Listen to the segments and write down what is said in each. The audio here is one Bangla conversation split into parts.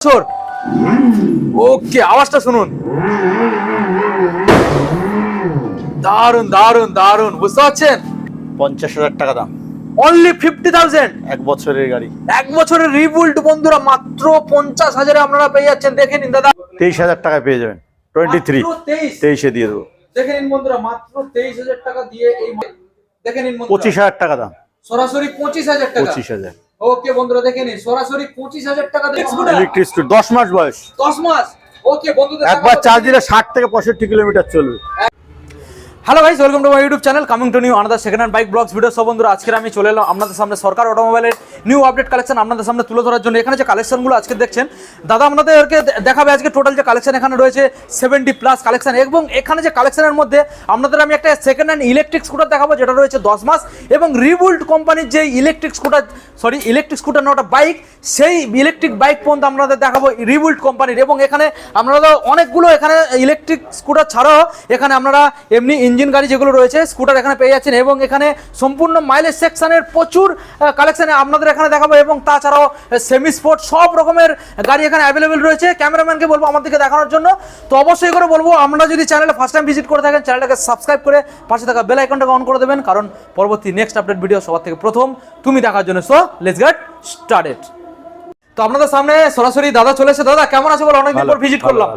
বছর ওকে আওয়াজটা শুনুন। দারুণ দারুণ দারুণ বুঝতে পারছেন? পঞ্চাশ হাজার টাকা দাম। অনলি ফিফটি থাউজেন্ড এক বছরের গাড়ি। এক বছরের রিবুল্ড বন্ধুরা মাত্র পঞ্চাশ হাজারে আপনারা পেয়ে যাচ্ছেন। দেখে নিন দাদা। তেইশ হাজার টাকায় পেয়ে যাবেন। টোয়েন্টি থ্রি তেইশে। দিয়ে দেবো। দেখে নিন বন্ধুরা মাত্র তেইশ হাজার টাকা দিয়ে এই দেখে নিন পঁচিশ হাজার টাকা দাম। সরাসরি পঁচিশ হাজার টাকা। পঁচিশ হাজার। ওকে বন্ধুরা দেখে নিন সরাসরি পঁচিশ হাজার টাকা ইলেকট্রিক স্কুটি দশ মাস বয়স। দশ মাস? ওকে বন্ধুদের একবার চার্জ দিলে ষাট থেকে পঁয়ষট্টি কিলোমিটার চলবে। Hello guys welcome to my YouTube channel coming to new another second hand bike blogs video সব আজকে আমি চলে এলাম আপনাদের সামনে সরকার অটোমোবাইলের নিউ আপডেট কালেকশন আপনাদের সামনে তুলে ধরার জন্য। এখানে যে কালেকশনগুলো আজকে দেখছেন, দাদা আপনাদেরকে দেখাবে আজকে টোটাল যে কালেকশন এখানে রয়েছে সেভেন্টি প্লাস কালেকশন এবং এখানে যে কালেকশনের মধ্যে আপনাদের আমি একটা সেকেন্ড হ্যান্ড ইলেকট্রিক স্কুটার দেখাবো, যেটা রয়েছে দশ মাস। এবং রিবুল্ড কোম্পানির যে electric scooter sorry electric scooter না ওটা বাইক সেই ইলেকট্রিক বাইক পর্যন্ত আপনাদের দেখাবো রিবুল্ড কোম্পানির এবং এখানে আপনারা অনেকগুলো এখানে ইলেকট্রিক স্কুটার ছাড়াও এখানে আপনারা এমনি ইঞ্জিন গাড়ি যেগুলো রয়েছে স্কুটার এখানে পেয়ে যাচ্ছেন এবং এখানে সম্পূর্ণ মাইলেজ সেকশনের প্রচুর কালেকশানে আপনাদের এখানে দেখাবো এবং তাছাড়াও সেমি স্পোর্ট সব রকমের গাড়ি এখানে অ্যাভেলেবেল রয়েছে। ক্যামেরাম্যানকে বলব আমাদেরকে দেখানোর জন্য। তো অবশ্যই করে বলব আপনারা যদি চ্যানেলে ফার্স্ট টাইম ভিজিট করে থাকেন চ্যানেলটাকে সাবস্ক্রাইব করে পাশে থাকা বেল আইকনটাকে অন করে দেবেন কারণ পরবর্তী নেক্সট আপডেট ভিডিও সবার থেকে প্রথম তুমি দেখার জন্য। সো লেটস গেট স্টার্টেড তো আপনাদের সামনে সরাসরি দাদা চলে এসে দাদা কেমন আছে বলো? অনেকদিন পর ভিজিট করলাম।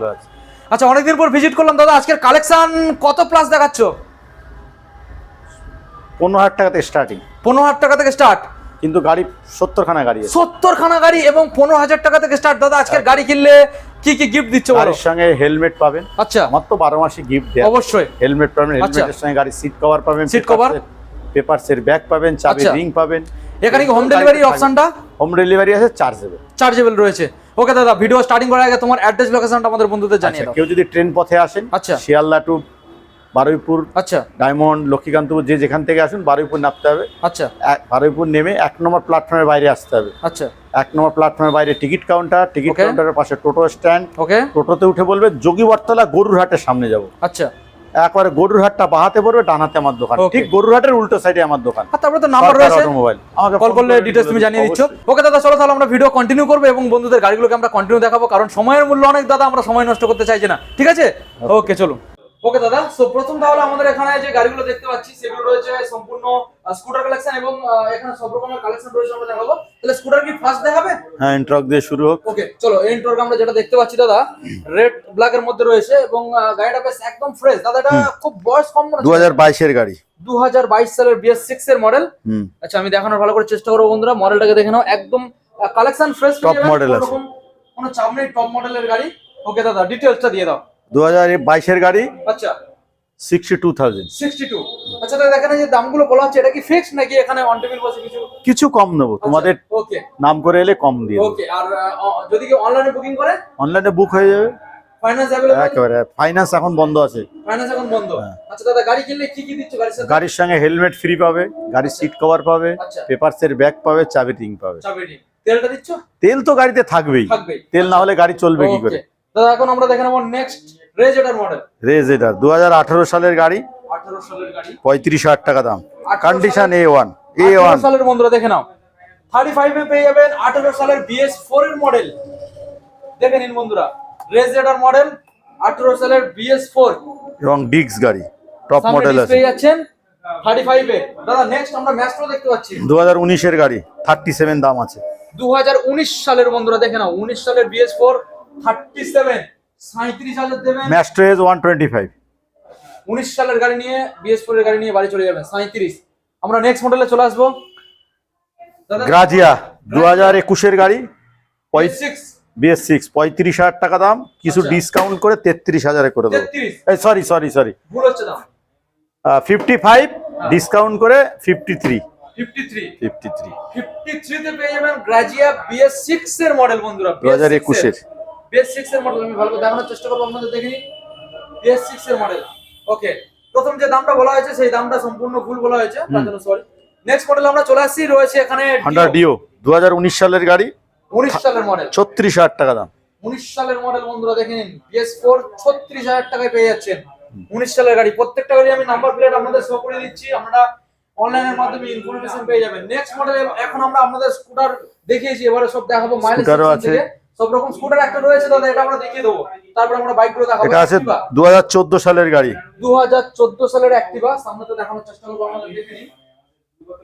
আচ্ছা অনেকদিন পর ভিজিট করলাম। দাদা আজকের কালেকশন কত প্লাস দেখাচ্ছ? পনেরো হাজার টাকাতে স্টার্টিং পনেরো হাজার টাকা থেকে স্টার্ট কিন্তু গাড়ি সত্তর খানা গাড়ি সত্তর খানা গাড়ি এবং পনেরো হাজার টাকা থেকে স্টার্ট দাদা আজকের গাড়ি কিনলে কি কি গিফট দিচ্ছ গাড়ির সঙ্গে হেলমেট পাবেন। আচ্ছা। আমার তো বারো মাসে গিফট দেয়। অবশ্যই। হেলমেট পাবেন আচ্ছা। হেলমেটের সঙ্গে গাড়ির সিট কভার পাবেন Seat cover? পেপারসের ব্যাগ পাবেন চাবি আচ্ছা। রিং পাবেন। এখানে কি হোম ডেলিভারি অপশনটা হোম ডেলিভারি আছে চার্জ দেবে চার্জেবল রয়েছে। ওকে দাদা ভিডিও স্টার্টিং করার আগে তোমার অ্যাড্রেস লোকেশনটা আমাদের বন্ধুদের জানিয়ে আচ্ছা দাও। কেউ যদি ট্রেন পথে আসেন আচ্ছা। শিয়ালদা টু বারুইপুর আচ্ছা। ডায়মন্ড লক্ষ্মীকান্তপুর যে যেখান থেকে আসুন বারুইপুর নামতে হবে। আচ্ছা। বারুইপুর নেমে এক নম্বর প্ল্যাটফর্মের বাইরে আসতে হবে। আচ্ছা। এক নম্বর প্ল্যাটফর্মের বাইরে টিকিট কাউন্টার টিকিট কাউন্টারের পাশে টোটো স্ট্যান্ড ওকে টোটোতে উঠে বলবে যোগীবরতলা গরুরহাটের সামনে যাব। আচ্ছা। একবারে গরুরহাটটা বাহাতে পড়বে ডানাতে আমার দোকান. ঠিক গরুরহাটের উল্টো সাইডে আমার দোকান। তারপরে তো নাম্বার রয়েছে? মোবাইল আমাকে কল করলে ডিটেলস তুমি জানিয়ে দিচ্ছ। ওকে দাদা চলো তাহলে আমরা ভিডিও কন্টিনিউ করব এবং বন্ধুদের গাড়িগুলোকে আমরা কন্টিনিউ দেখাবো কারণ সময়ের মূল্য অনেক দাদা আমরা সময় নষ্ট করতে চাইছি না। ঠিক আছে? ওকে চলো ওকে দাদা সো প্রথম তাহলে আমাদের এখানে যে গাড়িগুলো দেখতে পাচ্ছি সেগুলো রয়েছে সম্পূর্ণ স্কুটার কালেকশন এবং এখানে সব রকমের কালেকশন রয়েছে আমরা দেখাবো। তাহলে স্কুটার কি ফার্স্ট দেখাবে? হ্যাঁ ইন্ট্রক দিয়ে শুরু হোক। ওকে চলো ইন্ট্রোক আমরা যেটা দেখতে পাচ্ছি দাদা রেড ব্ল্যাক এর মধ্যে রয়েছে এবং গাড়িটা বেশ একদম ফ্রেশ দাদা এটা খুব বয়স কম মনে দু হাজার বাইশের গাড়ি। দু হাজার বাইশ সালের বিএস সিক্স এর মডেল আচ্ছা আমি দেখানোর ভালো করে চেষ্টা করব বন্ধুরা। মডেলটাকে দেখে নাও। একদম কালেকশন ফ্রেশ টপ মডেল আছে। কোনো চাপ নেই টপ মডেলের গাড়ি। ওকে দাদা ডিটেলসটা দিয়ে দাও। দু হাজার বাইশের গাড়ি আচ্ছা। Sixty two thousand sixty two আচ্ছা দাদা এখানে যে দামগুলো বলা হচ্ছে এটা কি ফিক্স নাকি এখানে অন টেবিল বসে কিছু? কিছু কম নেব তোমাদের ওকে নাম করে এলে কম দিয়ে দেবো। ওকে আর যদি কেউ অনলাইনে বুকিং করে? অনলাইনে বুক হয়ে যাবে। ফাইন্যান্স অ্যাভেলেবল একেবারে ফাইন্যান্স এখন বন্ধ আছে। ফাইন্যান্স এখন বন্ধ। আচ্ছা দাদা গাড়ি কিনলে কি কি দিচ্ছ গাড়ির সঙ্গে হেলমেট ফ্রি পাবে গাড়ির সিট কভার পাবে আচ্ছা। পেপারসের ব্যাগ পাবে চাবি রিং পাবে। চাবি নি তেলটা দিচ্ছ? তেল তো গাড়িতে থাকবেই। থাকবেই। তেল না হলে গাড়ি চলবে কি করে? দাদা এখন আমরা দেখে নেব নেক্সট রেজেটার মডেল। রেজ এটা দু সালের গাড়ি। আঠারো সালের গাড়ি। পঁয়ত্রিশ হাজার টাকা দাম। 18 condition A one A one সালের বন্ধুরা দেখে নাও। থার্টি ফাইভে পেয়ে যাবেন আঠারো সালের বিএস ফোর এর মডেল দেখে নিন বন্ধুরা রেজেটার মডেল আঠারো সালের বিএস ফোর এবং ডিক্স গাড়ি টপ মডেল আছে। পেয়ে যাচ্ছেন থার্টি ফাইভে দাদা নেক্সট আমরা ম্যাস্ট্রো দেখতে পাচ্ছি। দু হাজার উনিশের গাড়ি থার্টি সেভেন দাম আছে। দুহাজার উনিশ সালের বন্ধুরা দেখে নাও উনিশ সালের বিএস ফোর থার্টি সেভেন সাঁত্রিশ হাজার দেবেন। Maestro edge one twenty five উনিশ সালের গাড়ি নিয়ে বিএস ফোর এর গাড়ি নিয়ে বাড়ি চলে যাবেন সাঁত্রিশ আমরা নেক্সট মডেলে চলে আসব। গ্রাজিয়া দু হাজার একুশের গাড়ি সিক্স বিএস সিক্স পঁয়ত্রিশ হাজার টাকা দাম কিছু আচ্ছা। ডিসকাউন্ট করে তেত্রিশ হাজারে করে দেবো। এই sorry sorry sorry fifty five discount করে ফিফটি থ্রি দু হাজার একুশের। বিএস সিক্স এর মডেল আমি ভালো করে দেখানোর চেষ্টা করব আপনাদের দেখে নিন বিএস সিক্স এর মডেল ওকে প্রথম যে দামটা বলা হয়েছে সেই দামটা সম্পূর্ণ ভুল বলা হয়েছে। তার জন্য সরি নেক্সট মডেল আমরা চলে আসছি রয়েছে এখানে হন্ডা ডিও দু উনিশ সালের গাড়ি। উনিশ সালের মডেল ছত্রিশ হাজার টাকা দাম। উনিশ সালের মডেল বন্ধুরা দেখে নিন। বিএস ফোর ছত্রিশ হাজার টাকায় পেয়ে যাচ্ছেন। উনিশ সালের গাড়ি। প্রত্যেকটা গাড়ি আমি নাম্বার প্লেট আপনাদের শো করে দিচ্ছি। আমরা অনলাইনের মাধ্যমে ইনফরমেশন পেয়ে যাবেন। নেক্সট মডেল এখন আমরা আপনাদের স্কুটার দেখিয়েছি। এবারে সব দেখাবো মাইলেজ আছে। সব রকম স্কুটার একটা রয়েছে দাদা এটা আমরা দেখিয়ে দেবো। তারপর আমরা বাইকগুলো দেখাবো। এটা আছে দু সালের গাড়ি। দু হাজার চোদ্দ সালের অ্যাক্টিভা সামনে তো দেখানোর চেষ্টা করব আমরা দেখে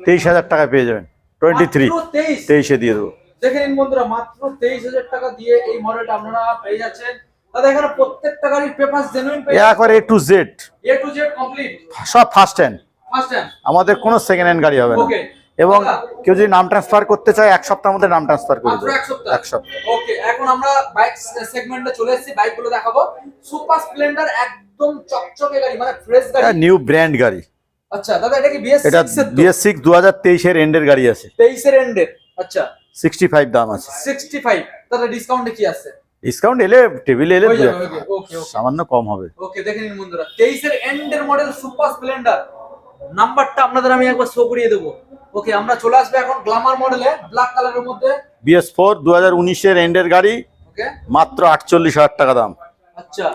তেইশ হাজার টাকায় পেয়ে যাবেন। টোয়েন্টি থ্রি মাত্র তেইশ। তেইশে দিয়ে দেবো। দেখে নিন বন্ধুরা মাত্র তেইশ হাজার টাকা দিয়ে এই মডেলটা আপনারা পেয়ে যাচ্ছেন। দাদা এখানে প্রত্যেকটা গাড়ির পেপার জেনুইন পেয়ে একবার A to Z A to Z complete সব ফার্স্ট হ্যান্ড ফার্স্ট টাইম আমাদের কোনো সেকেন্ড হ্যান্ড গাড়ি হবে না। ওকে এবং কেউ যদি নাম ট্রান্সফার করতে চায় এক সপ্তাহের মধ্যে নাম ট্রান্সফার করে দেবে। এক সপ্তাহ। ওকে এখন আমরা বাইক সেগমেন্টে চলে এসেছি। বাইকগুলো দেখাবো। সুপার স্প্লেন্ডার একদম চকচকে গাড়ি মানে ফ্রেশ গাড়ি। নিউ ব্র্যান্ড গাড়ি। আচ্ছা দাদা এটা কি বিএস এটা বিএস সিক্স দু হাজার তেইশের এন্ডের গাড়ি আছে। তেইশের এন্ডের আচ্ছা। সিক্সটি ফাইভ দাম আছে। সিক্সটি ফাইভ দাদা ডিসকাউন্টে কি আছে? ডিসকাউন্ট এলে টেবিলে এলে ওকে, ওকে। সামান্য কম হবে। ওকে দেখে নিন বন্ধুরা। তেইশের এন্ডের মডেল সুপার স্প্লেন্ডার নাম্বারটা আপনাদের আমি একবার শো করিয়ে দেবো। ওকে আমরা চলে আসবে এখন গ্লামার মডেলে ব্ল্যাক কালারের মধ্যে। বিএস ফোর দু হাজার উনিশের এন্ডের গাড়ি ওকে মাত্র আটচল্লিশ হাজার টাকা দাম। আচ্ছা।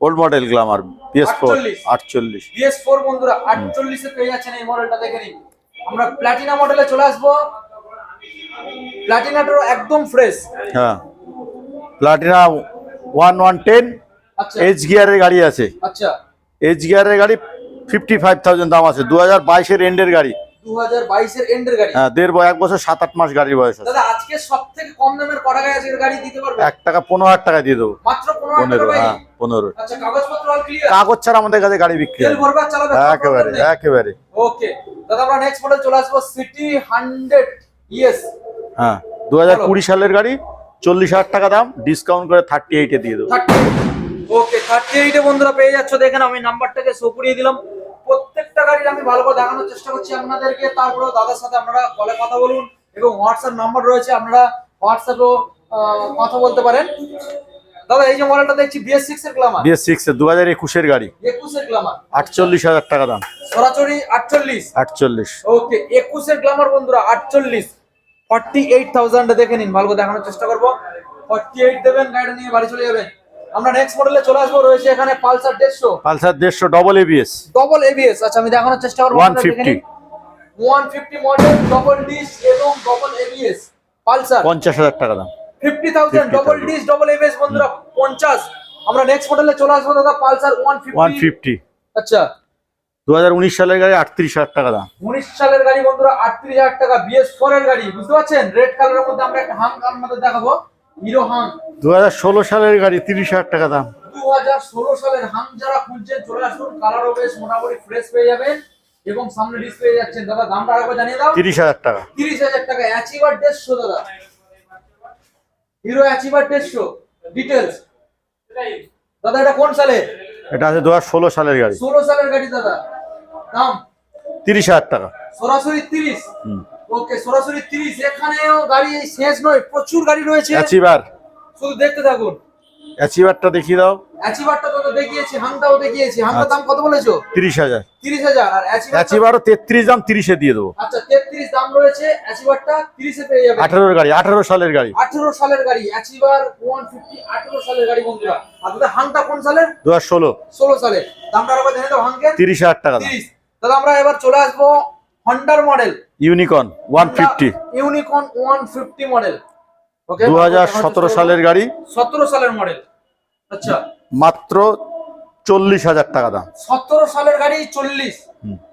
Old model Glamour BS four 48 আটচল্লিশ। বিএস ফোর বন্ধুরা আটচল্লিশে পেয়ে যাচ্ছেন এই মডেলটা দেখে নিন। আমরা প্লাটিনা মডেলে চলে আসব। প্লাটিনাটারও একদম ফ্রেশ হ্যাঁ। প্লাটিনা ওয়ান ওয়ান টেন আচ্ছা। এইচ গিয়ারের গাড়ি আছে। আচ্ছা। এইচ গিয়ারের গাড়ি ফিফটি ফাইভ থাউজেন্ড দাম আছে। দু হাজার বাইশের এন্ডের গাড়ি। গাড়ি? হ্যাঁ দেড় বয় এক বছর সাত আট মাস গাড়ির বয়স আছে। দাদা আজকে সব কম দামের কটা গাড়ি আজকের গাড়ি দিতে পারবে? এক টাকা পনেরো হাজার টাকা দিয়ে দেবো। মাত্র পনেরো হ্যাঁ পনেরো। আচ্ছা কাগজপত্র অল ক্লিয়ার কাগজ ছাড়া আমাদের কাছে গাড়ি বিক্রি একেবারে একেবারে। ওকে। দাদা আমরা নেক্সট মডেল চলে আসব সিটি হান্ড্রেড ইয়েস হ্যাঁ দু হাজার চলো। কুড়ি সালের গাড়ি চল্লিশ হাজার টাকা দাম ডিসকাউন্ট করে থার্টি এইটে দিয়ে দেবো। ওকে থার্টি এইটে বন্ধুরা পেয়ে যাচ্ছ। দেখেন আমি নাম্বারটাকে শো করিয়ে দিলাম। প্রত্যেকটা গাড়ির আমি ভালো করে দেখানোর চেষ্টা করছি আপনাদেরকে। তারপরেও দাদার সাথে আপনারা কলে কথা বলুন এবং হোয়াটসঅ্যাপ নাম্বার রয়েছে আপনারা হোয়াটসঅ্যাপেও কথা বলতে পারেন। দাদা এই যে মডেলটা দেখছি বিএস সিক্স এর গ্লামার বিএস সিক্স দু হাজার একুশের গাড়ি। একুশের গ্লামার আটচল্লিশ হাজার টাকা দাম। সরাসরি আটচল্লিশ। আটচল্লিশ। ওকে একুশের গ্লামার বন্ধুরা আটচল্লিশ। ফর্টি এইট থাউজেন্ড দেখে নিন ভালো করে দেখানোর চেষ্টা করব। ফর্টি এইট দেবেন গাড়িটা নিয়ে বাড়ি চলে যাবেন। আমরা নেক্সট মডেলে চলে আসব রয়েছে এখানে পালসার দেড়শো। পালসার দেড়শো ডবল এবিএস ডবল এবিএস আচ্ছা আমি দেখানোর চেষ্টা করব 150 one fifty model double disc এবং ডবল এবিএস পালসার। পঞ্চাশ হাজার টাকা দাম। Fifty thousand 50,000 double disc double ABS বন্ধুরা পঞ্চাশ। আমরা নেক্সট মডেলে চলে আসব দাদা Pulsar one one fifty fifty আচ্ছা। দু হাজার উনিশ সালের গাড়ি আটত্রিশ হাজার টাকা দাম। উনিশ সালের গাড়ি বন্ধুরা আটত্রিশ হাজার টাকা। বিএস ফোর এর গাড়ি বুঝতে পারছেন? রেড কালারের মধ্যে আমরা একটা হাং আপনাদের দেখাবো। হিরো হাং দু হাজার ষোলো সালের গাড়ি তিরিশ হাজার টাকা দাম। দু হাজার ষোলো সালের হাং যারা খুঁজছেন চলে আসুন কালারও বেশ মোটামুটি ফ্রেশ পেয়ে যাবেন এবং সামনে ডিসপ্লে যাচ্ছেন। দাদা দামটা আরেকবার জানিয়ে দাও। তিরিশ হাজার টাকা। তিরিশ হাজার টাকা অ্যাচিভার দেড়শো দাদা। হিরো অ্যাচিভার দেড়শো ডিটেলস দাদা এটা কোন সালে? এটা আছে দু হাজার ষোলো সালের গাড়ি। ষোলো সালের গাড়ি দাদা। দাম? তিরিশ হাজার টাকা। সরাসরি তিরিশ। হুম। ওকে সরাসরি তিরিশ। এখানেও গাড়ি শেষ নয় প্রচুর গাড়ি রয়েছে। অ্যাচিভার শুধু দেখতে থাকুন। অ্যাচিভারটা দেখিয়ে দাও। অ্যাচিভারটা তো দেখিয়েছি হাংটাও দেখিয়েছি। হাংটার আচ্ছা। দাম কত বলেছ? তিরিশ হাজার। তিরিশ হাজার। আর অ্যাচিভার অ্যাচিভারও তেত্রিশ দাম তিরিশে দিয়ে দেবো। আচ্ছা তেত্রিশ দাম রয়েছে অ্যাচিভারটা তিরিশে পেয়ে যাবে। আঠারোর গাড়ি আঠারো সালের গাড়ি। আঠেরো সালের গাড়ি অ্যাচিভার ওয়ান ফিফটি আঠেরো সালের গাড়ি বন্ধুরা। আর দাদা হাংটা কোন সালের? দু হাজার ষোলো। ষোলো সালে দামটা আরেকবার জেনে দাও হাংকে তিরিশ হাজার টাকা দাম। তিরিশ। দাদা আমরা এবার চলে আসব হন্ডার model Unicorn one fifty Unicorn one fifty model okay দু হাজার সতেরো সালের গাড়ি। সতেরো সালের মডেল আচ্ছা। মাত্র চল্লিশ হাজার টাকা দাম। সতেরো সালের গাড়ি চল্লিশ।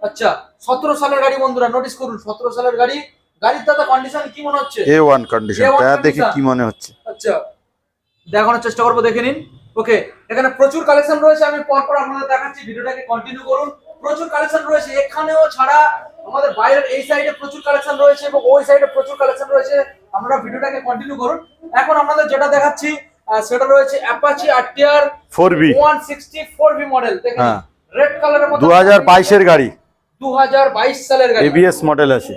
আচ্ছা সতেরো সালের গাড়ি বন্ধুরা নোটিস করুন সতেরো সালের গাড়ি। গাড়ির দাদা কন্ডিশন কি মনে হচ্ছে? এ ওয়ান কন্ডিশন A1 টায়ার দেখে কি মনে হচ্ছে। আচ্ছা দেখানোর চেষ্টা করব দেখে নিন। ওকে এখানে প্রচুর কালেকশন রয়েছে আমি পরপর আপনাদের দেখাচ্ছি ভিডিওটাকে কন্টিনিউ করুন। প্রচুর কালেকশন রয়েছে। এখানেও ছাড়া আমাদের বাইরের এই সাইডে প্রচুর কালেকশন রয়েছে এবং ওই সাইডে প্রচুর কালেকশন রয়েছে। আপনারা ভিডিওটাকে কন্টিনিউ করুন। এখন আপনাদের যেটা দেখাচ্ছি সেটা রয়েছে Apache RTR four B one sixty four V model দেখেন। রেড কালারের মধ্যে দু হাজার বাইশের গাড়ি। দু হাজার বাইশ সালের গাড়ি। এবিএস মডেল আছে।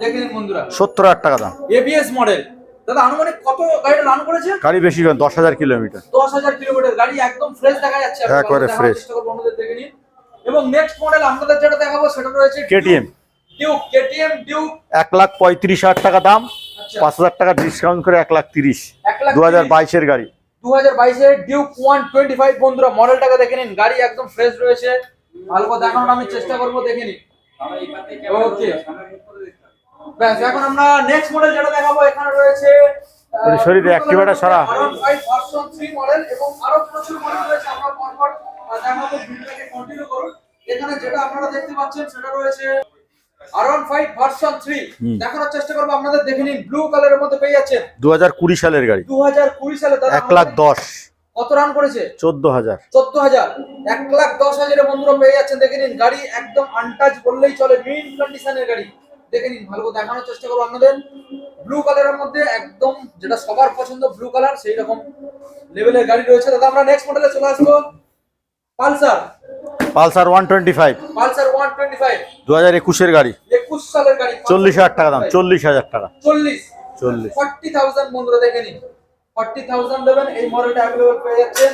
দেখে নিন বন্ধুরা। সত্তর হাজার টাকা দাম। এবিএস মডেল দাদা আনুমানিক কত গাড়িটা রান করেছে? গাড়ি বেশি দশ হাজার কিলোমিটার। দশ হাজার কিলোমিটার। গাড়ি একদম ফ্রেশ দেখা যাচ্ছে। একবারে fresh। চেষ্টা করব দেখে নিন। এবং নেক্সট মডেল আপনাদের যেটা দেখাবো সেটা রয়েছে কেটিএম ডিউক কেটিএম ডিউক এক লাখ পঁয়ত্রিশ হাজার টাকা দাম আচ্ছা। পাঁচ হাজার টাকা ডিসকাউন্ট করে এক লাখ তিরিশ। দু হাজার বাইশের গাড়ি। দু হাজার বাইশের ডিউক ওয়ান টোয়েন্টি ফাইভ বন্ধুরা মডেলটাকে দেখে নিন। গাড়ি একদম ফ্রেশ রয়েছে। ভালো করে দেখানোর আমি চেষ্টা করব দেখে নিন। ওকে ব্যাস এখন আমরা নেক্সট মডেল যেটা দেখাবো এখানে রয়েছে শরীরে activator সারা। ভার্সন 3 মডেল এবং আরও প্রচুর মডেল রয়েছে। আমরা পরপর আহ, দেখাবো ভিডিওটাকে কন্টিনিউ করুন। এখানে যেটা আপনারা দেখতে পাচ্ছেন সেটা রয়েছে আরন ফাইভ ভার্সন থ্রি দেখানোর চেষ্টা করব আপনাদের দেখে নিন ব্লু কালারের মধ্যে পেয়ে যাচ্ছেন। দু হাজার কুড়ি সালের গাড়ি। দু হাজার কুড়ি সালে এক লাখ দশ। কত রান করেছে? চোদ্দ হাজার। চোদ্দ হাজার। এক লাখ দশ হাজারের বন্ধুরা পেয়ে যাচ্ছেন দেখে নিন গাড়ি একদম আনটাচ বললেই চলে মিন কন্ডিশনের গাড়ি। দেখে নিন ভালো করে দেখানোর চেষ্টা করব আপনাদের। ব্লু কালারের মধ্যে একদম যেটা সবার পছন্দ ব্লু কালার সেই রকম লেভেলের গাড়ি রয়েছে। দাদা আমরা নেক্সট মডেলে চলে আসব। Pulsar. Pulsar one twenty five. Pulsar one twenty five. দু হাজার একুশের গাড়ি। একুশ সালের গাড়ি চল্লিশ হাজার টাকা দাম চল্লিশ হাজার টাকা। চল্লিশ। চল্লিশ। ফর্টি থাউজেন্ড বন্ধুরা দেখে নিন। ফর্টি থাউজেন্ড দেবেন এই মডেলটা অ্যাভেলেবল পেয়ে যাচ্ছেন।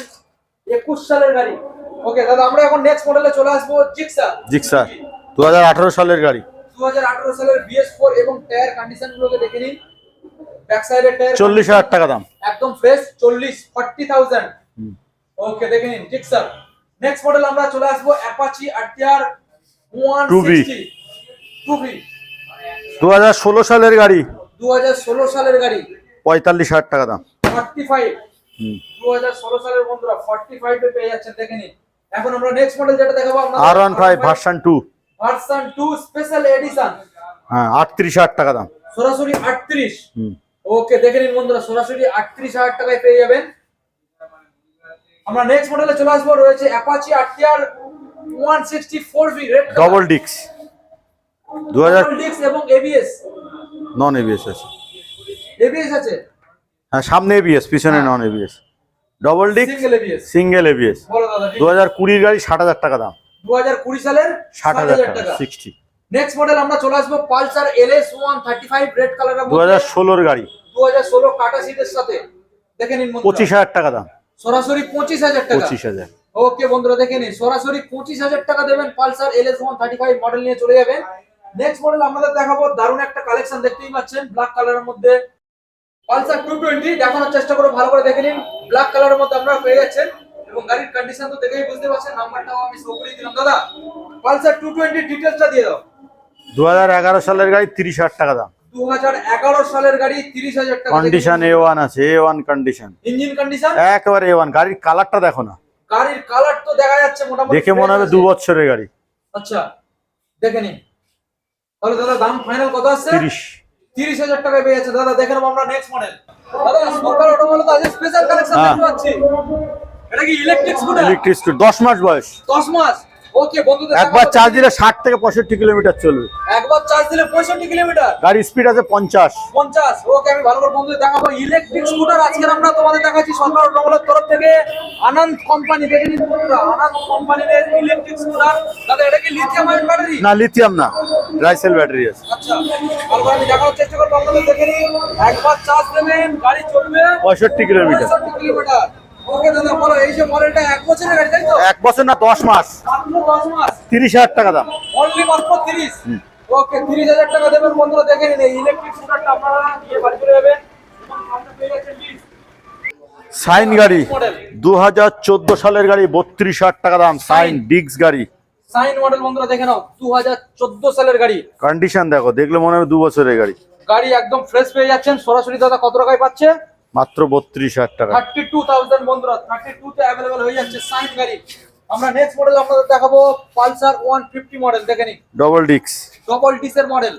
একুশ সালের গাড়ি। ওকে দাদা আমরা এখন নেক্সট মডেলে চলে আসব জিক্সা জিক্সার। দু হাজার আঠারো সালের গাড়ি। দু হাজার আঠারো সালের বিএস ফোর এবং টায়ার কন্ডিশন গুলোকে দেখে নিন। ব্যাক সাইডের টায়ার চল্লিশ হাজার টাকা দাম। একদম ফ্রেশ চল্লিশ ফর্টি থাউজেন্ড। ওকে দেখে নিন জিক্সার। নেক্সট মডেল আমরা চলে আসব Apache RTR one 2B two B দু হাজার ষোলো সালের গাড়ি। দু হাজার ষোলো সালের গাড়ি। পঁয়তাল্লিশ হাজার টাকা দাম। ফর্টি ফাইভ হুম। দু হাজার ষোলো সালের বন্ধুরা ফর্টি ফাইভে পেয়ে যাচ্ছেন দেখে নিন। এখন আমরা নেক্সট মডেল যেটা দেখাবো one five version two version two special edition হ্যাঁ আটত্রিশ হাজার টাকা দাম। সরাসরি আটত্রিশ। হুম। ওকে দেখে নিন বন্ধুরা সরাসরি আটত্রিশ হাজার টাকায় পেয়ে যাবেন। আমরা নেক্সট মডেলে চলে আসব রয়েছে Apache RTR one sixty four V red double ডিক্স দু হাজার ডিক্স এবং এবিএস নন এবিএস আছে। এবিএস আছে? হ্যাঁ সামনে এবিএস পিছনে নন এবিএস ডবল ডিক্স সিঙ্গেল এবিএস সিঙ্গেল এবিএস বলো দাদা দু হাজার কুড়ির গাড়ি ষাট হাজার টাকা দাম। দু হাজার কুড়ি সালের ষাট হাজার টাকা সিক্সটি নেক্সট মডেল আমরা চলে আসব Pulsar LS one thirty five red কালারের দু হাজার ষোলোর গাড়ি। দু হাজার ষোলো কাটা সিটের সাথে। দেখে নিন। পঁচিশ হাজার টাকা দাম। সরাসরি পঁচিশ হাজার টাকা। পঁচিশ হাজার। ওকে বন্ধুরা দেখে নিন সরাসরি পঁচিশ হাজার টাকা দেবেন Pulsar L S one thirty five model নিয়ে চলে যাবেন। নেক্সট মডেল আপনাদের দেখাবো দারুণ একটা কালেকশন দেখতেই পাচ্ছেন ব্ল্যাক কালারের মধ্যে। পালসার টু টোয়েন্টি দেখানোর চেষ্টা করে ভালো করে দেখে নিন। ব্ল্যাক কালারের মধ্যে আপনারা পেয়ে যাচ্ছেন এবং গাড়ির কন্ডিশন তো দেখেই বুঝতে পারছেন নাম্বারটাও আমি শো করে দিলাম। দাদা পালসার টু টোয়েন্টি ডিটেলসটা দিয়ে দাও। দু হাজার এগারো সালের গাড়ি তিরিশ হাজার টাকা দাম। সালের গাড়ি তিরিশ হাজার টাকা কন্ডিশন আছে কন্ডিশন ইঞ্জিন কন্ডিশন একেবারে গাড়ির কালারটা দেখো না। গাড়ির কালার তো দেখা যাচ্ছে মোটামুটি দেখে মনে হবে fresh দু বছরের গাড়ি। আচ্ছা দেখে নিন। তাহলে দাদা দাম ফাইনাল কত টাকায় পেয়ে যাচ্ছে। দাদা দেখে নেব আমরা নেক্সট মডেল দাদা তো স্পেশাল কালেকশন হ্যাঁ। দেখতে পাচ্ছি। এটা কি ইলেকট্রিক স্কুটার ইলেকট্রিক স্কুটি দশ মাস বয়স। দশ মাস? ওকে বন্ধুদের একবার চার্জ দিলে ষাট থেকে পঁয়ষট্টি কিলোমিটার চলবে। একবার চার্জ দিলে পঁয়ষট্টি কিলোমিটার? গাড়ির স্পিড আছে পঞ্চাশ। পঞ্চাশ। ওকে আমি ভালো করে বন্ধুদের দেখাবো। ইলেকট্রিক স্কুটার আজকে আমরা তোমাদের দেখাচ্ছি সরকার অটোমোবাইলের তরফ থেকে। আনন্দ কোম্পানি দেখে নিন বন্ধুরা। আনন্দ কোম্পানির ইলেকট্রিক স্কুটার দাদা এটা কি লিথিয়াম আয়ন ব্যাটারি না লিথিয়াম না। ড্রাইসেল ব্যাটারি আছে। আচ্ছা ভালো করে আমি দেখানোর চেষ্টা করব আপনাদের দেখে নিন। একবার চার্জ দেবেন গাড়ি চলবে। পঁয়ষট্টি কিলোমিটার। পঁয়ষট্টি কিলোমিটার। ওকে দাদা বলো এই যে মডেলটা এক বছরের গাড়ি তাই তো? এক বছর না দশ মাস। মাত্র টাকা দাম। অনলি মাত্র তিরিশ? ওকে তিরিশ হাজার টাকা দেবেন বন্ধুরা দেখে নিন ইলেকট্রিক স্কুটারটা আপনারা নিয়ে বাড়ি চলে যাবেন। এবং সামনে পেয়ে যাচ্ছেন lease সাইন গাড়ি দু হাজার চোদ্দ সালের গাড়ি বত্রিশ হাজার টাকা দাম। সাইন ডিক্স গাড়ি। সাইন মডেল বন্ধুরা দেখে নাও দু হাজার চোদ্দ সালের গাড়ি। কন্ডিশন দেখো দেখলে মনে হবে দু বছরের গাড়ি। গাড়ি একদম ফ্রেশ পেয়ে যাচ্ছেন। সরাসরি দাদা কত টাকায় পাচ্ছে? মাত্র বত্রিশ হাজার টাকা। থার্টি টু থাউজেন্ড বন্ধুরা থার্টি টু তে অ্যাভেলেবল হয়ে যাচ্ছে সাইন গাড়ি। আমরা নেক্সট মডেল আপনাদের দেখাবো পালসার ওয়ান ফিফটি মডেল দেখে নিন। ডবল ডিক্স ডবল ডিসের মডেল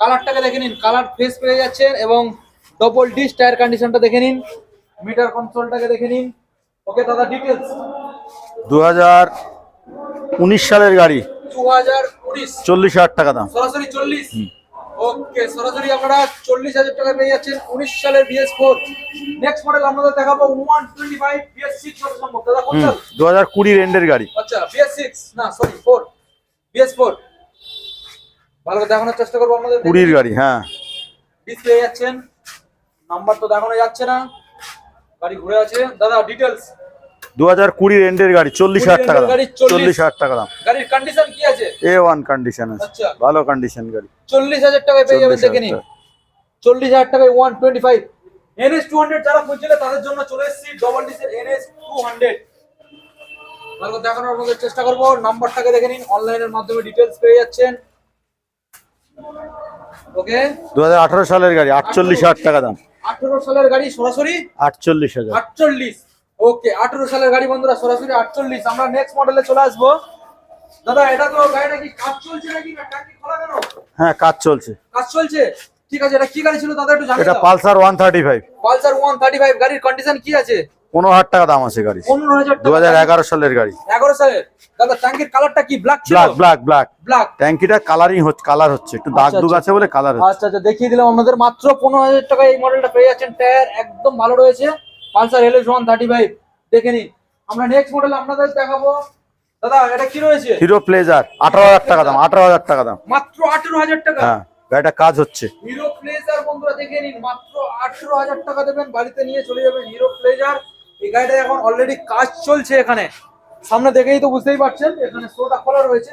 কালারটাকে দেখে নিন কালার ফ্রেশ পেয়ে যাচ্ছেন এবং ডবল ডিস টায়ার কন্ডিশনটা দেখে নিন। মিটার কনসোলটাকে দেখে নিন। ওকে দাদা ডিটেলস দু হাজার উনিশ সালের গাড়ি। দু হাজার উনিশ। চল্লিশ হাজার টাকা দাম। সরাসরি চল্লিশ। ওকে সরাসরি আপনারা চল্লিশ হাজার টাকা পেয়ে যাচ্ছেন উনিশ সালের বিএস ফোর নেক্সট মডেল আপনাদের দেখাবো one twenty five BS six সম্ভব। দাদা কোন দু হাজার কুড়ি রেন্ডের গাড়ি। আচ্ছা বিএস সিক্স না সরি ফোর বিএস ফোর ভালো করে দেখানোর চেষ্টা করব আমাদের কুড়ির গাড়ি হ্যাঁ। ডিসপ্লে যাচ্ছেন। নাম্বার তো দেখানো যাচ্ছে না। গাড়ি ঘুরে আছে। দাদা ডিটেলস দু হাজার কুড়ি রেন্ডের গাড়ি চল্লিশ হাজার টাকা দাম। 40 চল্লিশ। হাজার টাকা দাম। গাড়ির কন্ডিশন কি আছে? এ ওয়ান কন্ডিশন আছে। আচ্ছা। ভালো কন্ডিশন গাড়ি। চল্লিশ হাজার টাকায় পেয়ে যাবেন 40,000 দেখে নিন। চল্লিশ হাজার টাকায় one twenty five NS two hundred যারা খুঁজছিলে তাদের জন্য চলে এসেছি ডবল ডিসের এনএস টু হান্ড্রেড দেখানোর আপনাদের চেষ্টা করব। নাম্বারটাকে দেখে নিন। অনলাইনের মাধ্যমে ডিটেলস পেয়ে যাচ্ছেন। ওকে দু হাজার আঠারো সালের গাড়ি আটচল্লিশ হাজার টাকা দাম। আঠেরো সালের গাড়ি সরাসরি আটচল্লিশ হাজার। আটচল্লিশ। ওকে আঠেরো সালের গাড়ি বন্ধুরা সরাসরি আটচল্লিশ। আমরা নেক্সট মডেলে চলে আসব। দাদা এটা তো গাড়িটা কি কাজ চলছে নাকি? না টাকি খোলা কেন? হ্যাঁ কাজ চলছে। কাজ চলছে? ঠিক আছে এটা কি গাড়ি ছিল? দাদা একটু জানিয়ে এটা Pulsar one thirty five. Pulsar one thirty five গাড়ির কন্ডিশন কি আছে? পনেরো হাজার টাকা দাম আছে গাড়ি পনেরো হাজার দু এগারো সালের গাড়ি। এগারো সালের। দাদা ট্যাঙ্কির কালারটা কি ব্ল্যাক ছিল? ব্ল্যাক ব্ল্যাক ব্ল্যাক ব্ল্যাক ট্যাঙ্কিটা কালারিং হচ্ছে কালার হচ্ছে। একটু দাগ আচ্ছা, দুগ আচ্ছা। আছে বলে কালার হচ্ছে। আচ্ছা আচ্ছা দেখিয়ে দিলাম আপনাদের। মাত্র পনেরো হাজার টাকায় এই মডেলটা পেয়ে যাচ্ছেন। টায়ার একদম ভালো রয়েছে। Pulsar LS one thirty five দেখে নিন। আমরা নেক্সট মডেল আপনাদের দেখাবো। দাদা এটা কি রয়েছে? হিরো প্লেজার আঠারো হাজার টাকা দাম আঠারো হাজার টাকা দাম। মাত্র আঠেরো হাজার টাকা? হ্যাঁ গাড়িটা কাজ হচ্ছে। হিরো প্লেজার বন্ধুরা দেখে নিন। মাত্র আঠেরো হাজার টাকা দেবেন বাড়িতে নিয়ে চলে যাবেন হিরো প্লেজার এই গাড়িটা এখন অলরেডি কাজ চলছে এখানে। সামনে দেখেই তো বুঝতেই পারছেন এখানে শোটা খোলা রয়েছে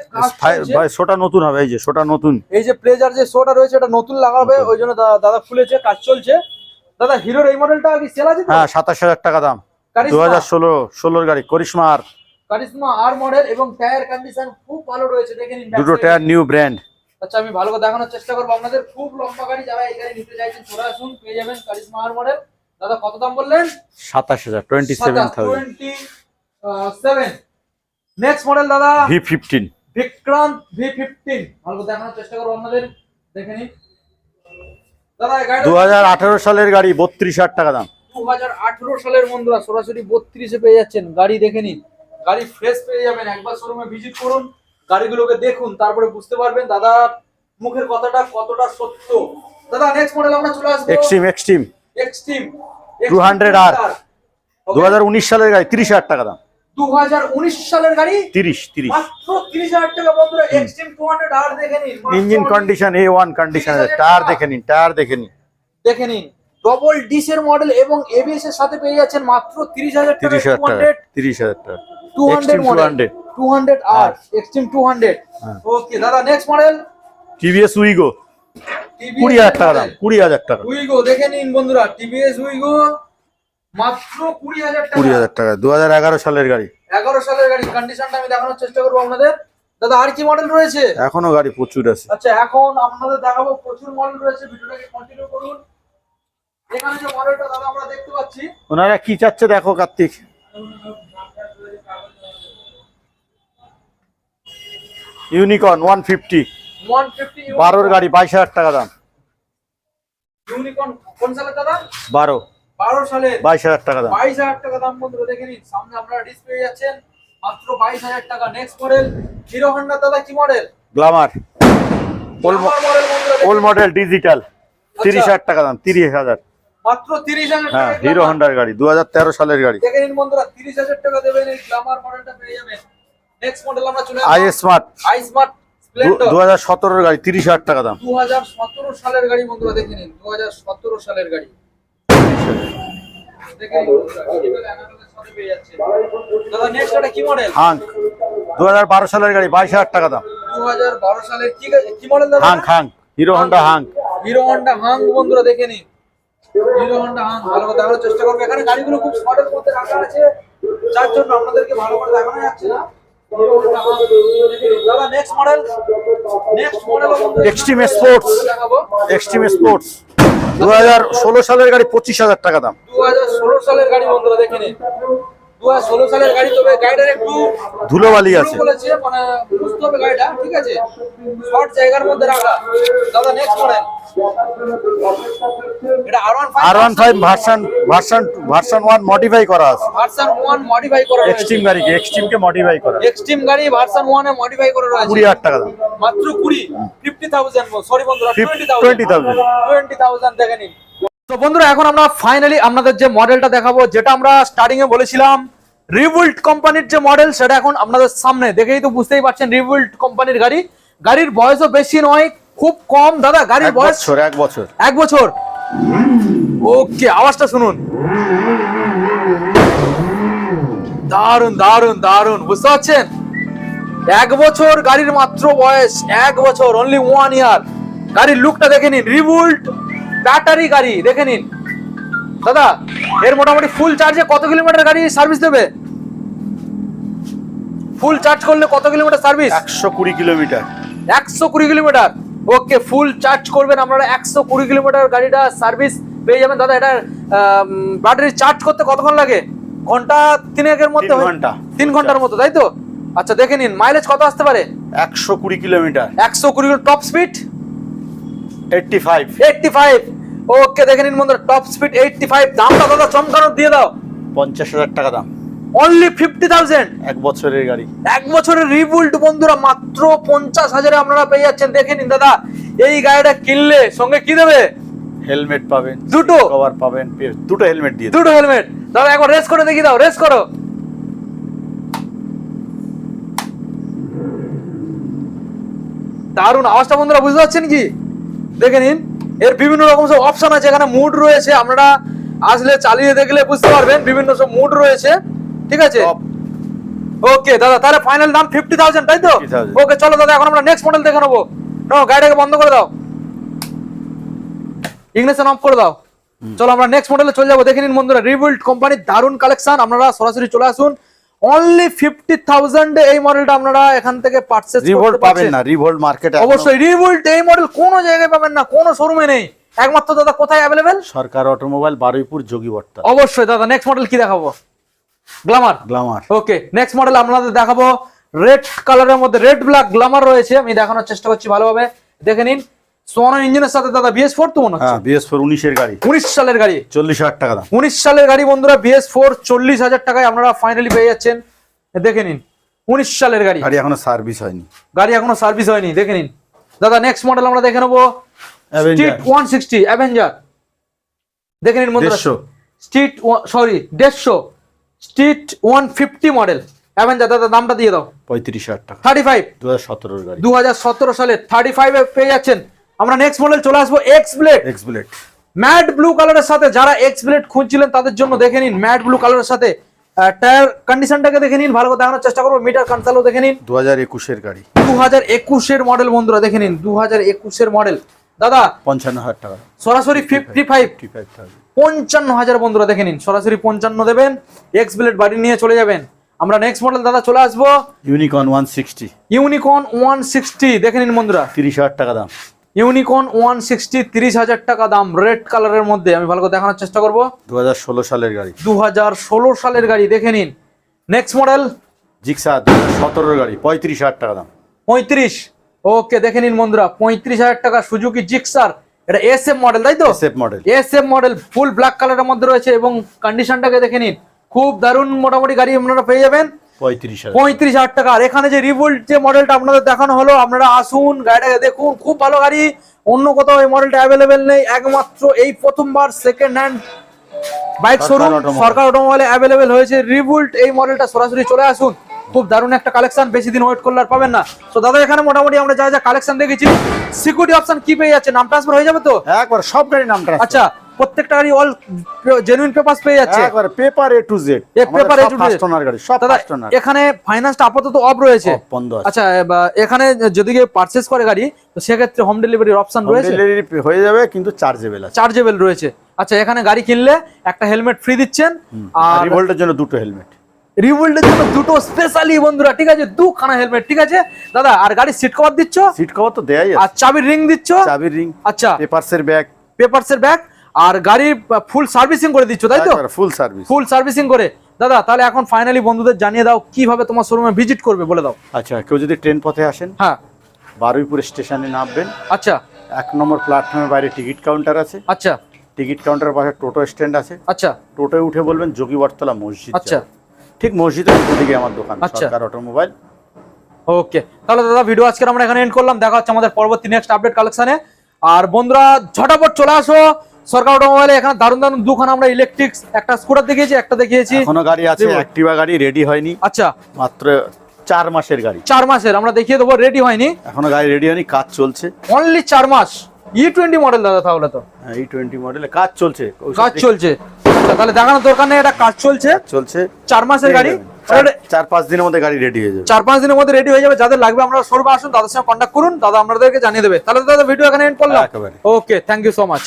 ভাই শোটা নতুন হবে এই যে শোটা নতুন। এই যে প্লেজার যে শোটা রয়েছে এটা নতুন লাগাবে ওই জন্য দাদা খুলেছে কাজ চলছে। দাদা হিরোর এই মডেলটা কি সেল আছে হ্যাঁ সাতাশ হাজার টাকা দাম। দু হাজার ষোলো ষোলোর গাড়ি Karizma R. Karizma R model এবং টায়ার কন্ডিশন খুব ভালো রয়েছে দেখে নিন দুটো টায়ার নিউ ব্র্যান্ড আচ্ছা আমি ভালো করে দেখানোর চেষ্টা করব আপনাদের। খুব লম্বা গাড়ি যারা এই গাড়ি নিতে চাইছেন চলে আসুন পেয়ে যাবেন কারিশমা আর মডেল দাদা কত দাম বললেন? সাতাশ হাজার twenty seven twenty seven next model দাদা? V fifteen Vikrant V fifteen ভালো করে দেখানোর চেষ্টা করব আপনাদের। দেখে নিন। দু হাজার আঠেরো সালের গাড়ি বত্রিশ হাজার টাকা দাম। দু হাজার আঠেরো সালের বন্ধুরা সরাসরি বত্রিশে পেয়ে যাচ্ছেন। গাড়ি দেখে নিন। গাড়ি ফ্রেশ পেয়ে যাবেন। একবার শোরুমে ভিজিট করুন গাড়িগুলোকে দেখুন তারপরে বুঝতে পারবেন দাদা মুখের কথাটা কতটা সত্য। দাদা নেক্সট মডেল আমরা চলে আসব। এক্সট্রিম এক্সট্রিম এক্সট্রিম 200 R দু হাজার উনিশ সালের গাড়ি তিরিশ হাজার টাকা দাম। সালের গাড়ি তিরিশ তিরিশ। মাত্র তিরিশ হাজার টাকা। বন্ধুরা এক্সট্রিম আর দেখে নিন। Engine condition A one condition আছে। টায়ার দেখে নিন টায়ার দেখে নিন। দেখে নিন। ডবল ডিসের মডেল এবং এবিএস এর সাথে পেয়ে যাচ্ছেন মাত্র তিরিশ হাজার টাকা। তিরিশ হাজার টাকা হান্ড্রেড তিরিশ হাজার টাকা। Two hundred model hundred two hundred আর এক্সট্রিম টু হান্ড্রেড হ্যাঁ। ওকে দাদা নেক্সট মডেল টিভিএস উইগো কুড়ি হাজার টাকা দাম কুড়ি হাজার টাকা। উইগো দেখে নিন বন্ধুরা টিভিএস উইগো মাত্র কুড়ি হাজার টাকা। কুড়ি হাজার টাকা। দু হাজার এগারো সালের গাড়ি। এগারো সালের গাড়ি কন্ডিশনটা আমি দেখানোর চেষ্টা করব আপনাদের। দাদা আর কি মডেল রয়েছে? এখনও গাড়ি প্রচুর আছে। আচ্ছা এখন আপনাদের দেখাবো প্রচুর মডেল রয়েছে। ভিডিওটাকে কন্টিনিউ করুন। এখানে যে মডেলটা দাদা আমরা দেখতে পাচ্ছি। ওনারা কি চাচ্ছে দেখো কার্তিক। ইউনিকর্ন ওয়ান ফিফটি বারোর গাড়ি বাইশ হাজার টাকা দাম। ইউনিকর্ন কোন সালের দাদা? বারো। সালের বাইশ হাজার টাকা দাম। বাইশ হাজার টাকা দাম বন্ধুরা দেখে নিন। সামনে আপনারা ডিসপ্লে যাচ্ছেন। মাত্র বাইশ হাজার টাকা নেক্সট মডেল হিরো হন্ডা দাদা কি মডেল গ্লামার। ওল মডেল ডিজিটাল তিরিশ হাজার টাকা দাম তিরিশ হাজার। মাত্র তিরিশ হাজার হ্যাঁ হিরো হন্ডার গাড়ি দু হাজার তেরো সালের গাড়ি। দেখে নিন বন্ধুরা তিরিশ হাজার টাকা দেবেন এই গ্লামার মডেলটা পেয়ে যাবেন। নেক্সট মডেল আমরা চলে i smart. I smart Splendor দু হাজার সতেরোর গাড়ি তিরিশ হাজার টাকা দাম। দু হাজার সতেরো সালের গাড়ি বন্ধুরা দেখে নিন। দু হাজার সতেরো সালের গাড়ি। হাঙ্ক। দু হাজার বারো সালের গাড়ি বাইশ হাজার টাকা দাম। দু হাজার বারো সালের কি কি মডেল দাদা? Hunk Hunk. Hero Honda Hunk. Hero Honda Hunk বন্ধুরা দেখে নিন। হিরো হন্ডা হাং ভালো করে দেখানোর চেষ্টা করব। এখানে গাড়িগুলো খুব শর্টের মধ্যে রাখা আছে। যার জন্য আপনাদেরকে ভালো করে দেখানো যাচ্ছে না। দাদা next model next model Sports। দেখাবো। এক্সট্রিম স্পোর্টস দু হাজার ষোলো সালের গাড়ি পঁচিশ হাজার টাকা দাম। দু হাজার ষোলো সালের গাড়ি বন্ধুরা দেখে নিন দু হাজার ষোলো সালের গাড়ি তবে গাড়িটার একটু ধুলোবালি আছে। বলেছে মানে বুঝতে হবে গাড়িটা ঠিক আছে? শর্ট জায়গার মধ্যে রাখা। দাদা নেক্সট মডেল এটা R one R one five version version modify করা আছে। ভার্সন মডিফাই করা এক্সট্রিম গাড়িকে এক্সট্রিমকে মডিফাই করা। এক্সট্রিম গাড়ি ভার্সন ওয়ান এ মডিফাই করা কুড়ি হাজার টাকা দাম। মাত্র কুড়ি। ফিফটি থাউজেন্ড সরি বন্ধুরা Fif- twenty thousand 20,000 twenty thousand দেখে নিন। তো বন্ধুরা এখন আমরা ফাইনালি আপনাদের যে মডেলটা দেখাবো যেটা আমরা স্টার্টিং এ বলেছিলাম রিভুল্ট কোম্পানির যে মডেল সেটা এখন আপনাদের সামনে। দেখেই তো বুঝতেই পারছেন রিভুল্ট কোম্পানির গাড়ি। গাড়ির বয়সও বেশি নয় খুব কম দাদা। গাড়ির বয়স এক বছর। এক বছর। ওকে আওয়াজটা শুনুন। দারুণ দারুণ দারুণ বুঝতে পারছেন? এক বছর গাড়ির মাত্র বয়স এক বছর অনলি ওয়ান ইয়ার গাড়ির লুকটা দেখে নিন রিভুল্ট ব্যাটারি গাড়ি দেখে নিন। দাদা এর মোটামুটি ফুল চার্জে কত কিলোমিটার গাড়ি সার্ভিস দেবে? ফুল চার্জ করলে কত কিলোমিটার সার্ভিস একশো কুড়ি কিলোমিটার। একশো কুড়ি কিলোমিটার? ওকে ফুল চার্জ করবেন আপনারা একশো কুড়ি কিলোমিটার গাড়িটা সার্ভিস পেয়ে যাবেন। দাদা এটা ব্যাটারি চার্জ করতে কতক্ষণ লাগে? ঘণ্টা তিনেকের মধ্যে ঘণ্টা। তিন ঘণ্টার মতো তাই তো? আচ্ছা দেখে নিন মাইলেজ কত আসতে পারে? একশো কুড়ি কিলোমিটার। একশো কুড়ি top speed eighty five eighty five okay দেখে নিন বন্ধুরা টপ স্পিড এইটটি ফাইভ দামটা দাদা চমকানো দিয়ে দাও। পঞ্চাশ হাজার টাকা দাম। অনলি ফিফটি থাউজেন্ড এক বছরের গাড়ি। এক বছরের রিবুল্ড বন্ধুরা মাত্র পঞ্চাশ হাজারে আপনারা পেয়ে যাচ্ছেন। দেখে নিন দাদা এই গাড়িটা কিনলে সঙ্গে কি দেবে? হেলমেট পাবেন দুটো? কভার পাবেন দুটো হেলমেট দিয়ে দুটো হেলমেট দাদা একবার রেস করে দেখি দাও রেস করো। দারুণ আওয়াজটা বন্ধুরা বুঝতে পারছেন কি? দেখে নিন। এর বিভিন্ন রকম সব অপশন আছে এখানে মুড রয়েছে আপনারা আসলে চালিয়ে দেখলে বুঝতে পারবেন বিভিন্ন সব মুড রয়েছে ঠিক আছে? ওকে দাদা তাহলে ফাইনাল দাম ফিফটি থাউজেন্ড তাই তো? ওকে চলো দাদা এখন আমরা নেক্সট মডেল দেখে নেব। গাড়িটাকে বন্ধ করে দাও। ইগনিশন অফ করে দাও। চলো আমরা নেক্সট মডেলে চলে যাব। দেখে নিন বন্ধুরা রিবিল্ড কোম্পানির দারুণ কালেকশন আপনারা সরাসরি চলে আসুন। অনলি ফিফটি থাউজেন্ড এই মডেলটা আপনারা এখান থেকে পারচেজ রিভোল্ট পাবেন না রিভোল্ট মার্কেটে অবশ্যই রিভোল্ট এই মডেল কোনো জায়গায় পাবেন না কোনো শোরুমে নেই। একমাত্র দাদা কোথায় অ্যাভেলেবেল সরকার অটোমোবাইল বারুইপুর যোগীবর্তা। অবশ্যই দাদা নেক্সট মডেল কি দেখাবো? Glamour Glamour okay next model আপনাদের দেখাবো। রেড কালারের মধ্যে রেড ব্ল্যাক গ্লামার রয়েছে আমি দেখানোর চেষ্টা করছি ভালোভাবে। দেখে নিন সোনো ইঞ্জিনের সাথে দাদা বিএস ফোর তো মনে হচ্ছে? হ্যাঁ বিএস ফোর উনিশের গাড়ি। উনিশ সালের গাড়ি? চল্লিশ হাজার টাকা দাম। উনিশ সালের গাড়ি বন্ধুরা বিএস ফোর চল্লিশ হাজার টাকায় আপনারা ফাইনালি পেয়ে যাচ্ছেন। দেখে নিন উনিশ সালের গাড়ি। গাড়ি এখনও সার্ভিস হয়নি। গাড়ি এখনও সার্ভিস হয়নি দেখে নিন। দাদা নেক্সট মডেল আমরা দেখে নেব। স্ট্রিট ওয়ান সিক্সটি অ্যাভেঞ্জার দেখে নিন বন্ধুরা। স্ট্রিট সরি দেড়শো। Street one fifty model Avenger দাদা দামটা দিয়ে দাও। পঁয়ত্রিশ হাজার টাকা। থার্টি ফাইভ দু হাজার সতেরোর গাড়ি। দু হাজার সতেরো সালে থার্টি ফাইভে পেয়ে যাচ্ছেন। আমরা নেক্সট মডেল চলে আসব X blade X bullet matte blue কালারের সাথে যারা এক্স ব্লেড খুঁজছিলেন তাদের জন্য দেখে নিন ম্যাট ব্লু কালারের সাথে টায়ার কন্ডিশনটাকে দেখে নিন ভালো করে দেখানোর চেষ্টা করব মিটার কনসালও দেখে নিন। দু হাজার একুশের গাড়ি। দু হাজার একুশের মডেল বন্ধুরা দেখে নিন দু হাজার একুশের মডেল দাদা পঞ্চান্ন হাজার টাকা। সরাসরি ফিফটি ফাইভ পঞ্চান্ন হাজার বন্ধুরা দেখে নিন সরাসরি পঞ্চান্ন দেবেন এক্স ব্লেড বাড়ি নিয়ে চলে যাবেন। আমরা নেক্সট মডেল দাদা চলে আসব। Unicorn one sixty Unicorn one sixty দেখে নিন বন্ধুরা। তিরিশ হাজার টাকা দাম। ইউনিকর্ন ওয়ান সিক্সটি তিরিশ হাজার টাকা দাম রেড কালারের মধ্যে। আমি ভালো করে দেখানোর চেষ্টা করব। দু হাজার ষোলো সালের গাড়ি। দু হাজার ষোলো সালের গাড়ি দেখে নিন। নেক্সট মডেল জিক্সা সতেরোর গাড়ি পঁয়ত্রিশ হাজার টাকা দাম। পঁয়ত্রিশ। ওকে দেখে নিন বন্ধুরা পঁয়ত্রিশ হাজার টাকা সুজুকি জিক্সার এটা এস এফ মডেল তাই তো? SF model S F model full black কালারের মধ্যে রয়েছে এবং কন্ডিশনটাকে দেখে নিন। খুব দারুণ মোটামুটি গাড়ি আপনারা পেয়ে যাবেন। পঁয়ত্রিশ হাজার। টাকা। আর এখানে যে রিভোল্ট যে মডেলটা আপনাদের দেখানো হলো আপনারা আসুন গাড়িটাকে দেখুন। খুব ভালো গাড়ি অন্য কোথাও এই মডেলটা অ্যাভেলেবেল নেই। একমাত্র এই প্রথমবার second hand bike Sarkar showroom automobile। Sarkar অটোমোবাইলে available হয়েছে। রিভোল্ট এই মডেলটা সরাসরি চলে আসুন। খুব দারুণ একটা কালেকশন বেশি দিন ওয়েট করলে আর পাবেন না। তো দাদা এখানে মোটামুটি আমরা যা যা কালেকশন দেখেছি সিকিউরিটি অপশন কি পেয়ে যাচ্ছে? নাম ট্রান্সফার হয়ে যাবে তো? একবার সব গাড়ি নামটা আচ্ছা প্রত্যেকটা গাড়ি অল জেনুইন পেপারস পেয়ে যাচ্ছে। একবার paper A to Z A paper A to first owner গাড়ি সব ফার্স্ট এখানে ফাইন্যান্সটা আপাতত অফ রয়েছে। বন্ধ আছে। আচ্ছা এখানে যদি কেউ পারচেজ করে গাড়ি তো সেক্ষেত্রে হোম ডেলিভারির অপশন রয়েছে? ডেলিভারি হয়ে যাবে কিন্তু চার্জেবল আছে। চার্জেবল রয়েছে। আচ্ছা এখানে গাড়ি কিনলে একটা হেলমেট ফ্রি দিচ্ছেন। আর রিভোল্টের জন্য দুটো হেলমেট রিভোল্টের জন্য দুটো স্পেশালি বন্ধুরা ঠিক আছে? দুখানা হেলমেট ঠিক আছে? দাদা আর গাড়ির সিট কভার দিচ্ছ? সিট কভার তো দেয়াই আর চাবির রিং দিচ্ছ? চাবির রিং আচ্ছা। পেপারসের ব্যাগ পেপারসের ব্যাগ আর গাড়ি ফুল সার্ভিসিং করে দিচ্ছ তাই তো? ফুল সার্ভিস ফুল সার্ভিসিং করে। দাদা তাহলে এখন ফাইনালি বন্ধুদের জানিয়ে দাও কীভাবে তোমার শোরুমে ভিজিট করবে বলে দাও। আচ্ছা কেউ যদি ট্রেন পথে আসেন হ্যাঁ। বারুইপুর স্টেশনে নামবেন। আচ্ছা। এক নম্বর প্ল্যাটফর্মের বাইরে টিকিট কাউন্টার আছে। আচ্ছা। টিকিট কাউন্টারের পাশে টোটো স্ট্যান্ড আছে। আচ্ছা। টোটোয় উঠে বলবেন যোগী বটতলা মসজিদ আচ্ছা। ঠিক মসজিদের দিকে আমার দোকান আচ্ছা। সরকার অটোমোবাইল। ওকে। তাহলে দাদা ভিডিও আজকে আমরা এখানে এন্ড করলাম। দেখা হচ্ছে আমাদের পরবর্তী নেক্সট আপডেট কালেকশনে আর বন্ধুরা ঝটাপট চলে আসো। সরকার অটোমোবাইলে এখানে দারুণ দারুণ দুখানা আমরা ইলেকট্রিক একটা স্কুটার দেখিয়েছি একটা দেখিয়েছি। এখনও গাড়ি আছে অ্যাক্টিভা গাড়ি রেডি হয়নি। আচ্ছা। মাত্র চার মাসের গাড়ি। চার মাসের আমরা দেখিয়ে দেবো রেডি হয়নি। এখনও গাড়ি রেডি হয়নি কাজ চলছে। অনলি চার মাস। ই টোয়েন্টি মডেল দাদা তাহলে তো। এই টোয়েন্টি মডেলে কাজ চলছে। কাজ চলছে। আচ্ছা তাহলে দেখানোর দরকার নেই এটা কাজ চলছে। চলছে। চার মাসের গাড়ি। চার- পাঁচ দিনের মধ্যে গাড়ি রেডি হয়ে যাবে। চার পাঁচ দিনের মধ্যে রেডি হয়ে যাবে যাদের লাগবে আমরা শোরুমে আসুন তাদের সঙ্গে কন্ট্যাক্ট করুন দাদা আপনাদেরকে জানিয়ে দেবে। তাহলে দাদা ভিডিও এখানে এন্ড করলাম। Okay thank you so much